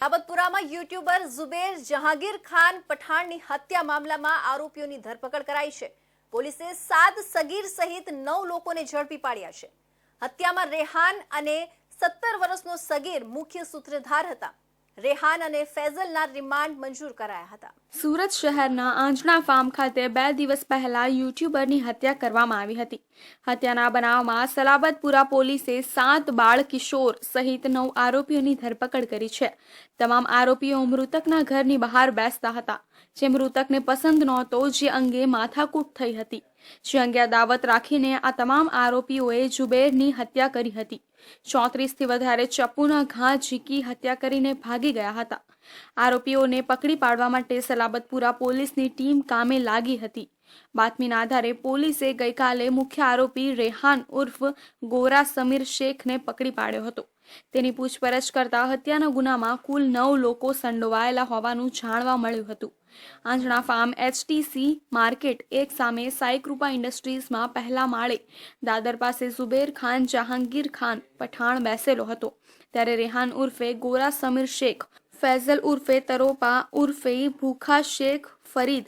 બાબતપુરામાં YouTuber Zuber Jahangir Khan પઠાણની હત્યા મામલામાં આરોપીઓની ધરપકડ કરાઈ છે. પોલીસે સાત સગીર સહિત નવ લોકોને ઝડપી પાડ્યા છે. હત્યામાં રેહાન અને સત્તર વર્ષનો સગીર મુખ્ય સૂત્રધાર હતા. રેહાન અને ફેઝલના રિમાન્ડ મંજૂર કરાયા હતા. સુરત શહેરના આંજણા ફાર્મ ખાતે બે દિવસ પહેલા યુટ્યુબરની હત્યા કરવામાં આવી હતી. હત્યાના બનાવમાં સલાબતપુરા પોલીસે સાત બાળ કિશોર સહિત નવ આરોપીઓની ધરપકડ કરી છે. તમામ આરોપીઓ મૃતકના ઘરની બહાર બેસતા હતા. જે મૃતકને પસંદ નહોતો, જે અંગે માથાકૂટ થઈ હતી. જે અંગે અદાવત રાખીને આ તમામ આરોપીઓએ જુબેરની હત્યા કરી હતી. ચોત્રીસથી વધારે ચપ્પુના ઘા ઝીકી હત્યા કરીને ભાગી ગયા હતા. આરોપીઓને પકડી પાડવા માટે સલાબતપુરા પોલીસની ટીમ કામે લાગી હતી. બાતમીના આધારે પોલીસે ગઈકાલે મુખ્ય આરોપી રેહાન ઉર્ફ ગોરા સમીર શેખને પકડી પાડ્યો હતો. તેની પૂછપરછ કરતા હત્યાના ગુનામાં કુલ નવ લોકો સંડોવાયેલા હોવાનું જાણવા મળ્યું હતું. આંજણા ફાર્મ એચટીસી માર્કેટ એક સામે સાઈકૃપા ઇન્ડસ્ટ્રીઝમાં પહેલા માળે દાદર પાસે ઝુબેર ખાન, જહાંગીર ખાન પઠાણ બેસેલો હતો. ત્યારે રેહાન ઉર્ફે ગોરા સમીર શેખ ફૈઝલ ઉર્ફે તરોપા ઉર્ફે ભૂખા શેખ ફરીદ,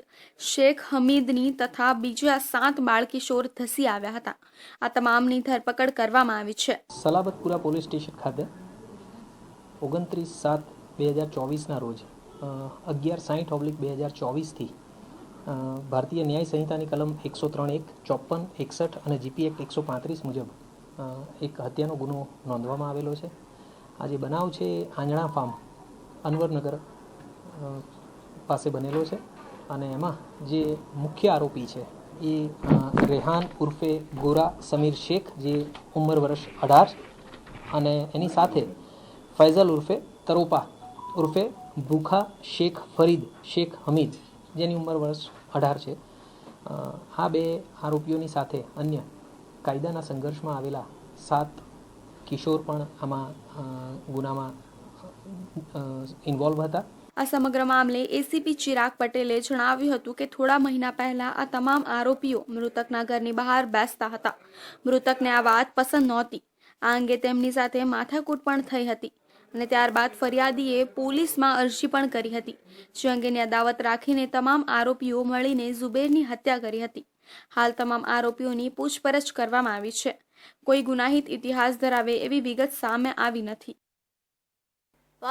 શેખ હમીદની તથા બીજા સાત બાળકિશોર ધસી આવ્યા હતા. આ તમામની ધરપકડ કરવામાં આવી છે. સલાબતપુરા પોલીસ સ્ટેશન ખાતે ઓગણત્રીસ સાત બે હજાર ચોવીસના રોજ અગિયાર સાઠ ઓબ્લિક બે હજાર ચોવીસથી ભારતીય ન્યાય સંહિતાની કલમ એકસો ત્રણ એક, ચોપન, એકસઠ અને જીપી એક્ટ એકસો પાંત્રીસ મુજબ એક હત્યાનો ગુનો નોંધવામાં આવેલો છે. આ જે બનાવ છે, આંજણા ફાર્મ અનવરનગર પાસે બનેલો છે અને એમાં જે મુખ્ય આરોપી છે એ રેહાન ઉર્ફે ગોરા સમીર શેખ જે ઉંમર વર્ષ અઢાર અને એની સાથે ફૈઝલ ઉર્ફે તરોપા ઉર્ફે ભૂખા શેખ ફરીદ શેખ હમીદ જેની ઉંમર વર્ષ અઢાર છે. આ બે આરોપીઓની સાથે અન્ય કાયદાના સંઘર્ષમાં આવેલા સાત કિશોર પણ આમાં ગુનામાં ઇન્વોલ્વ હતા? આ સમગ્ર મામલે એસીપી ચિરાગ પટેલે જણાવ્યું હતું કે થોડા મહિના પહેલા આ તમામ આરોપીઓ મૃતકના ઘરની બહાર બેસતા હતા. મૃતકને આ વાત પસંદ નહોતી. આ અંગે તેમની સાથે માથાકૂટ પણ થઈ હતી અને ત્યારબાદ ફરિયાદીએ પોલીસમાં અરજી પણ કરી હતી, જે અંગેની અદાવત રાખીને તમામ આરોપીઓ મળીને ઝુબેરની હત્યા કરી હતી. હાલ તમામ આરોપીઓની પૂછપરછ કરવામાં આવી છે. કોઈ ગુનાહિત ઇતિહાસ ધરાવે એવી વિગત સામે આવી નથી.